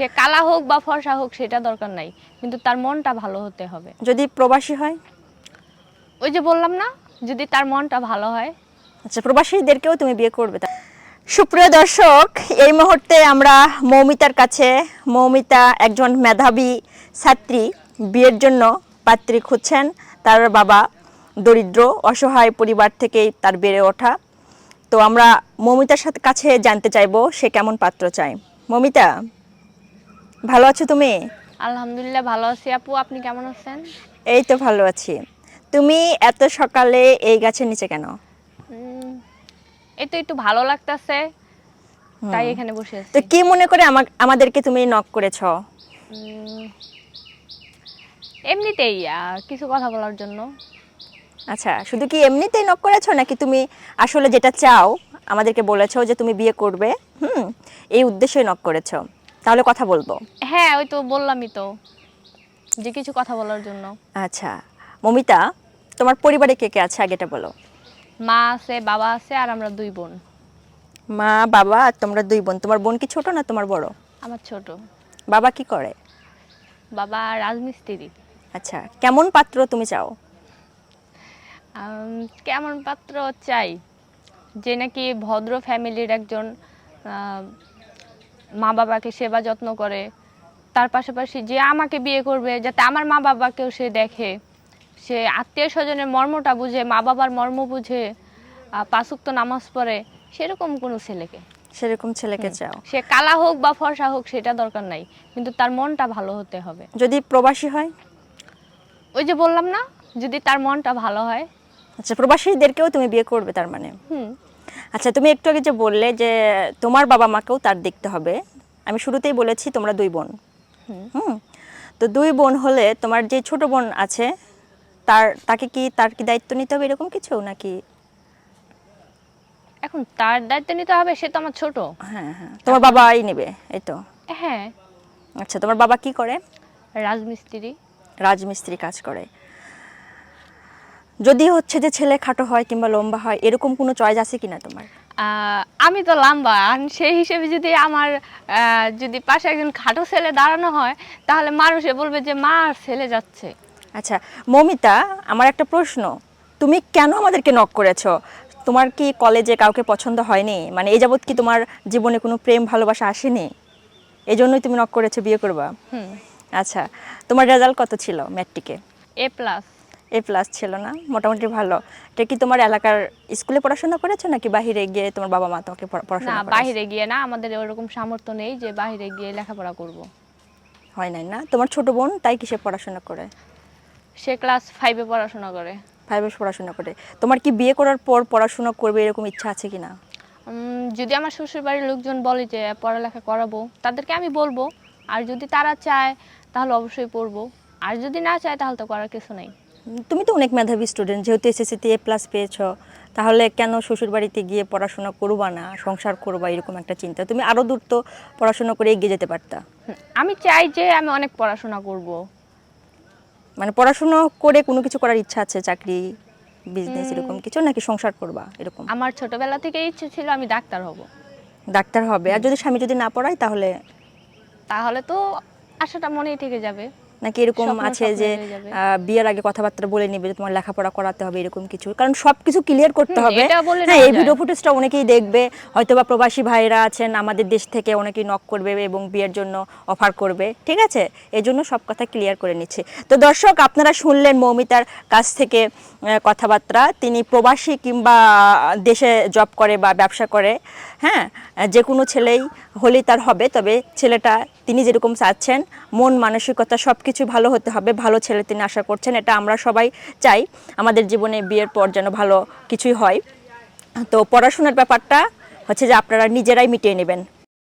সে কালা হোক বা ফর্সা হোক সেটা দরকার নাই। কিন্তু তার মনটা ভালো হতে হবে। যদি প্রবাসী হয়? ওই যে বললাম না যদি তার মনটা ভালো হয়। আচ্ছা প্রবাসীদেরকেও তুমি বিয়ে করবে তা- সুপ্রিয় দর্শক এই মুহূর্তে আমরা মৌমিতার কাছে মৌমিতা একজন মেধাবী ছাত্রী বিয়ের জন্য পাত্রী খুঁজছেন। তার বাবা দরিদ্র অসহায় পরিবার থেকেই তার বেড়ে ওঠা। তো আমরা মৌমিতার সাথে কাছে জানতে চাইব সে কেমন পাত্র চায়? মৌমিতা? ভালো আছো তুমি? আলহামদুলিল্লাহ ভালো আছি আপু আপনি কেমন আছেন? এই তো ভালো আছি। তুমি এত সকালে এই গাছের নিচে কেন? এই তো একটু ভালো লাগতেছে তাই এখানে বসে আছি। তো কি মনে করে আমাদেরকে তুমি নক করেছ? এমনিতেই কিছু কথা বলার জন্য। আচ্ছা শুধু কি এমনিতেই নক করেছ নাকি তুমি আসলে যেটা চাও আমাদেরকে বলেছ যে তুমি বিয়ে করবে? হুম এই উদ্দেশ্যে নক করেছ। তাহলে কথা বলব। হ্যাঁ ওই তো বললামই তো যে কিছু কথা বলার জন্য। আচ্ছা মমিতা তোমার পরিবারে কে কে আছে আগেটা বলো? মা আছে বাবা আছে আর আমরা দুই বোন। মা বাবা আর তোমরা দুই বোন। তোমার বোন কি ছোট না তোমার বড়? আমার ছোট। বাবা কি করে? বাবা রাজমিস্ত্রি। আচ্ছা কেমন পাত্র তুমি চাও? কেমন পাত্র চাই? যে নাকি ভদ্র ফ্যামিলির একজন মা বাবাকে সেবা যত্ন করে। তার পাশাপাশি যে আমাকে বিয়ে করবে যাতে আমার মা বাবাকেও সে দেখে। সে আত্মীয় স্বজনের মর্মটা বুঝে মা বাবার মর্ম বুঝে আহ, পাঁচুক্ত নামাজ পড়ে সেরকম কোনো ছেলেকে। সেরকম ছেলেকে চাও? সে কালা হোক বা ফর্সা হোক সেটা দরকার নাই। কিন্তু তার মনটা ভালো হতে হবে। যদি প্রবাসী হয়? ওই যে বললাম না যদি তার মনটা ভালো হয়। আচ্ছা প্রবাসীদেরকেও তুমি বিয়ে করবে তার মানে? হুম। আচ্ছা তুমি একটু আগে যে বললে যে তোমার বাবা মাকেও তার দেখতে হবে আমি শুরুতেই বলেছি তোমরা দুই বোন। হুম। তো দুই বোন হলে তোমার যে ছোট বোন আছে তার তাকে কি তার কি দায়িত্ব নিতে হবে এরকম কিছু নাকি? এখন তার দায়িত্ব নিতে হবে সে তো আমার ছোট। হ্যাঁ হ্যাঁ। তোমার বাবাই নেবে এই তো। হ্যাঁ। আচ্ছা তোমার বাবা কি করে? রাজমিস্ত্রি। রাজমিস্ত্রি কাজ করে। যদি হচ্ছে যে ছেলে খাটো হয় কিংবা লম্বা হয় এরকম কোনো চয়েস আছে কিনা তোমার? আমি তো লম্বা আর সেই হিসেবে যদি আমার যদি পাশে একজন খাটো ছেলে দাঁড়ানো হয় তাহলে মানুষে বলবে যে মা আর ছেলে যাচ্ছে। আচ্ছা মমিতা আমার একটা প্রশ্ন। তুমি কেন আমাদেরকে নক করেছ? তোমার কি কলেজে কাউকে পছন্দ হয়নি? মানে এই যাবৎ কি তোমার জীবনে কোনো প্রেম ভালোবাসা আসেনি? এই জন্যই তুমি নক করেছ বিয়ে করবা? হুম। আচ্ছা তোমার রেজাল্ট কত ছিল ম্যাট্রিকে এ? প্লাস এ প্লাস ছিল না মোটামুটি ভালো। এটা কি তোমার এলাকার স্কুলে পড়াশোনা করেছ নাকি বাইরে গিয়ে তোমার বাবা মা তোমাকে না পড়াশোনা? বাইরে গিয়ে না আমাদের ওরকম সামর্থ্য নেই যে বাইরে গিয়ে লেখাপড়া করব। হয় নাই না? তোমার ছোট বোন তাই কিসে পড়াশোনা করে? সে ক্লাস ফাইভে পড়াশোনা করে। ফাইভে পড়াশোনা করে। তোমার কি বিয়ে করার পর পড়াশোনা করবে এরকম ইচ্ছা আছে কি না যদি আমার শ্বশুর বাড়ির লোকজন বলে যে পড়ালেখা করাবো তাদেরকে আমি বলব। আর যদি তারা চায় তাহলে অবশ্যই পড়ব। আর যদি না চায় তাহলে তো করার কিছু নেই। তুমি তো অনেক মেধাবী স্টুডেন্ট যেহেতু এসএসসিতে এ প্লাস পেয়েছ তাহলে কেন শ্বশুর বাড়িতে গিয়ে পড়াশোনা করবা না সংসার করবা এরকম একটা চিন্তা? তুমি আরও দূর তো পড়াশোনা করে এগিয়ে যেতে পারতা। আমি চাই যে আমি অনেক পড়াশোনা করব। মানে পড়াশোনা করে কোনো কিছু করার ইচ্ছা আছে চাকরি বিজনেস এরকম কিছু নাকি সংসার করবা এরকম? আমার ছোটবেলা থেকে ইচ্ছে ছিল আমি ডাক্তার হব। ডাক্তার হবে। আর যদি স্বামী যদি না পড়ায় তাহলে? তাহলে তো আশাটা মনেই থেকে যাবে। নাকি এরকম আছে যে বিয়ের আগে কথাবার্তা বলে নিবে যে তোমার লেখাপড়া করাতে হবে এরকম কিছু। কারণ সবকিছু ক্লিয়ার করতে হবে। হ্যাঁ এই ভিডিও ফুটেজটা অনেকেই দেখবে। হয়তো বা প্রবাসী ভাইরা আছেন আমাদের দেশ থেকে অনেকেই নক করবে এবং বিয়ের জন্য অফার করবে ঠিক আছে? এই জন্য সব কথা ক্লিয়ার করে নিচ্ছে। তো দর্শক আপনারা শুনলেন মৌমিতার কাছ থেকে কথাবার্তা। তিনি প্রবাসী কিংবা দেশে জব করে বা ব্যবসা করে হ্যাঁ? যে কোনো ছেলেই হলেই তার হবে তবে ছেলেটা তিনি যেরকম চাচ্ছেন মন মানসিকতা সব কিছু ভালো হতে হবে, ভালো ছেলে তিনি আশা করছেন, এটা আমরা সবাই চাই। আমাদের জীবনে বিয়ের পর যেন ভালো কিছুই হয়। তো পড়াশোনার ব্যাপারটা হচ্ছে যে আপনারা নিজেরাই মিটিয়ে নেবেন।